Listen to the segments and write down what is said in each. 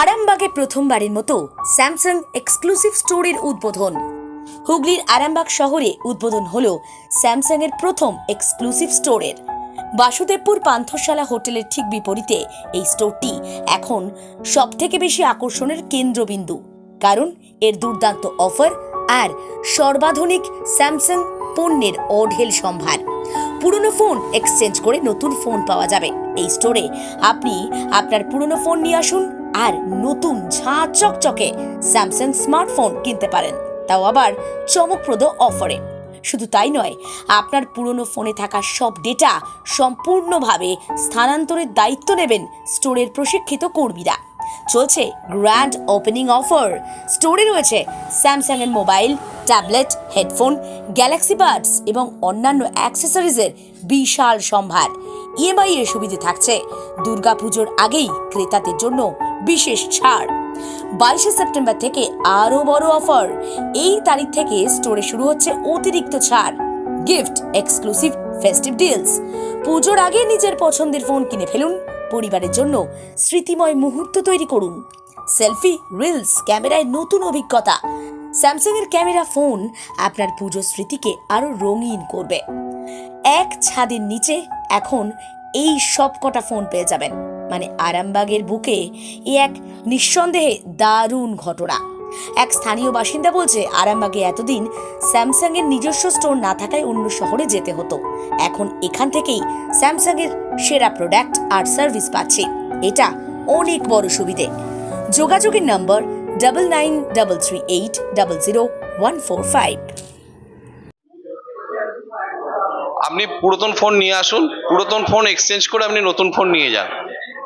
আরামবাগে প্রথমবারের মতো স্যামসাং এক্সক্লুসিভ স্টোরের উদ্বোধন। হুগলির আরামবাগ শহরে উদ্বোধন হল স্যামসাং এর প্রথম এক্সক্লুসিভ স্টোরের। বাসুদেবপুর পান্থশালা হোটেলের ঠিক বিপরীতে এই স্টোরটি এখন সবথেকে বেশি আকর্ষণের কেন্দ্রবিন্দু। কারণ এর দুর্দান্ত অফার আর সর্বাধুনিক স্যামসাং পণ্যের অঢেল সম্ভার। পুরনো ফোন এক্সচেঞ্জ করে নতুন ফোন পাওয়া যাবে। এই স্টোরে আপনি আপনার পুরনো ফোন নিয়ে আসুন আর নতুন ঝাঁ চকচকে স্যামসাং স্মার্টফোন কিনতে পারেন। তাও আবার চমকপ্রদ অফারে শুধু তাই নয়, আপনার পুরনো ফোনে থাকা সব ডেটা সম্পূর্ণভাবে স্থানান্তরের দায়িত্ব নেবেন স্টোরের প্রশিক্ষিত কর্মীরা। চলছে গ্র্যান্ড ওপেনিং অফার স্টোরে রয়েছে স্যামসাং এর mobile tablet headphone Galaxy Buds এবং অন্যান্য অ্যাক্সেসরিজের বিশাল সম্ভার। ইএমআই এর সুবিধে থাকছে। দুর্গাপুজোর আগেই ক্রেতাদের জন্য বিশেষ ছাড়। বাইশে সেপ্টেম্বর থেকে আরও বড় অফার। এই তারিখ থেকে স্টোরে শুরু হচ্ছে অতিরিক্ত ছাড়। Gift, exclusive, festive deals. পুজোর আগে নিজের পছন্দের ফোন কিনে ফেলুন। পরিবারের জন্য স্মৃতিময় মুহূর্ত তৈরি করুন। সেলফি, রিলস, ক্যামেরায় নতুন অভিজ্ঞতা। স্যামসাং এর ক্যামেরা ফোন আপনার পুজোর স্মৃতিকে আরও রঙিন করবে। এক ছাদের নিচে এখন এই সব কটা ফোন পেয়ে যাবেন। মানে আরামবাগের বুকে এ এক নিঃসন্দেহে দারুণ ঘটনা। এক স্থানীয় বাসিন্দা বলছে, আরামবাগে এতদিন স্যামসাং এর নিজস্ব স্টোর না থাকায় অন্য শহরে যেতে হতো। এখন এখান থেকেই স্যামসাং এর সেরা প্রোডাক্ট আর সার্ভিস পাচ্ছে। এটা অনেক বড় সুবিধে। যোগাযোগের number double nine double three eight double zero one four five আপনি পুরাতন ফোন নিয়ে আসুন। পুরাতন ফোন এক্সচেঞ্জ করে আপনি নতুন ফোন নিয়ে যান।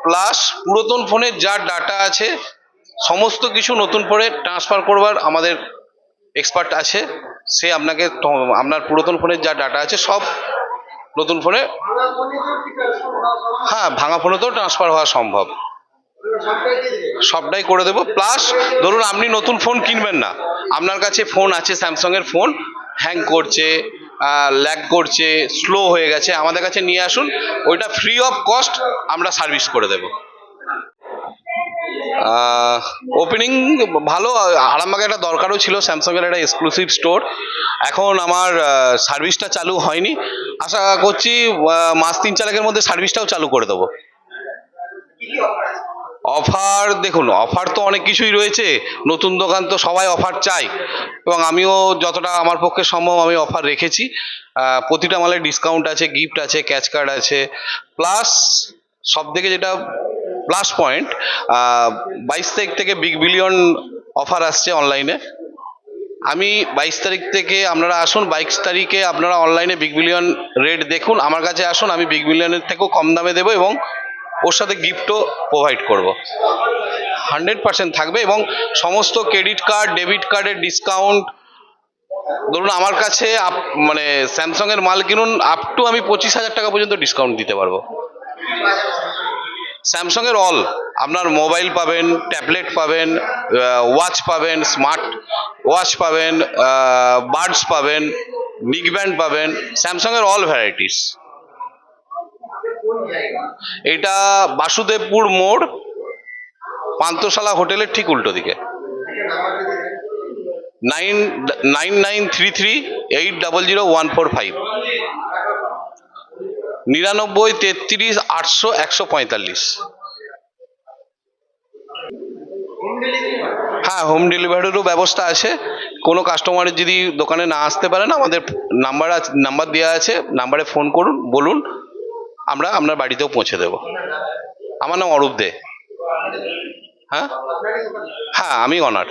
প্লাস পুরাতন ফোনের যা ডাটা আছে, সমস্ত কিছু নতুন করে ট্রান্সফার করবার আমাদের এক্সপার্ট আছে। সে আপনাকে ত- আপনার পুরাতন ফোনের যা ডাটা আছে, সব নতুন ফোনে হ্যাঁ ভাঙা ফোনেতেও ট্রান্সফার হওয়া সম্ভব। সবটাই করে দেবো। প্লাস ধরুন আপনি নতুন ফোন কিনবেন না, আপনার কাছে ফোন আছে স্যামসং এর ফোন হ্যাং করছে ল্যাগ করছে স্লো হয়ে গেছে, আমাদের কাছে নিয়ে আসুন, ওইটা ফ্রি অফ কস্ট আমরা সার্ভিস করে দেবো। ওপেনিং ভালো আরামবাগে একটা দরকারও ছিল, স্যামসাংয়ের একটা এক্সক্লুসিভ স্টোর এখন আমার সার্ভিসটা চালু হয়নি। আশা করছি মাস তিন চারেকের মধ্যে সার্ভিসটাও চালু করে দেবো। অফার দেখুন অফার তো অনেক কিছুই রয়েছে। নতুন দোকান তো সবাই অফার চাই এবং আমিও যতটা আমার পক্ষে সম্ভব আমি অফার রেখেছি। প্রতিটা মালে ডিসকাউন্ট আছে গিফট আছে ক্যাচ কার্ড আছে। প্লাস সব থেকে যেটা প্লাস পয়েন্ট বাইশ তারিখ থেকে বিগ বিলিয়ন অফার আসছে অনলাইনে আমি বাইশ তারিখ থেকে আপনারা আসুন, বাইশ তারিখে আপনারা অনলাইনে বিগ বিলিয়ন রেট দেখুন। আমার কাছে আসুন, আমি বিগ বিলিয়নের থেকেও কম দামে দেবো এবং ওর সাথে গিফটও প্রোভাইড করব। হান্ড্রেড পার্সেন্ট থাকবে এবং সমস্ত ক্রেডিট কার্ড ডেবিট কার্ডের ডিসকাউন্ট ধরুন আমার কাছে আপ- মানে স্যামসং এর মাল কিনুন আপ টু আমি পঁচিশ হাজার টাকা পর্যন্ত ডিসকাউন্ট দিতে পারব। স্যামসং এর অল আপনার মোবাইল পাবেন ট্যাবলেট পাবেন ওয়াচ পাবেন স্মার্ট ওয়াচ পাবেন বার্ডস পাবেন নিক ব্যান্ড পাবেন স্যামসং এর অল ভ্যারাইটিস এটা বাসুদেবপুর মোড় পান্তশালা হোটেলের ঠিক উল্টো দিকে। Nine nine nine three three eight zero one four five. নিরানব্বই তেত্রিশ আটশো একশো পঁয়তাল্লিশ। হ্যাঁ হোম ডেলিভারিরও ব্যবস্থা আছে। কোনো কাস্টমারের যদি দোকানে না আসতে পারেন আমাদের নাম্বার আছে নাম্বার দেওয়া আছে নাম্বারে ফোন করুন, বলুন। আমরা আপনার বাড়িতেও পৌঁছে দেব। আমার নাম অরূপ দে। হ্যাঁ? হ্যাঁ আমি অনার।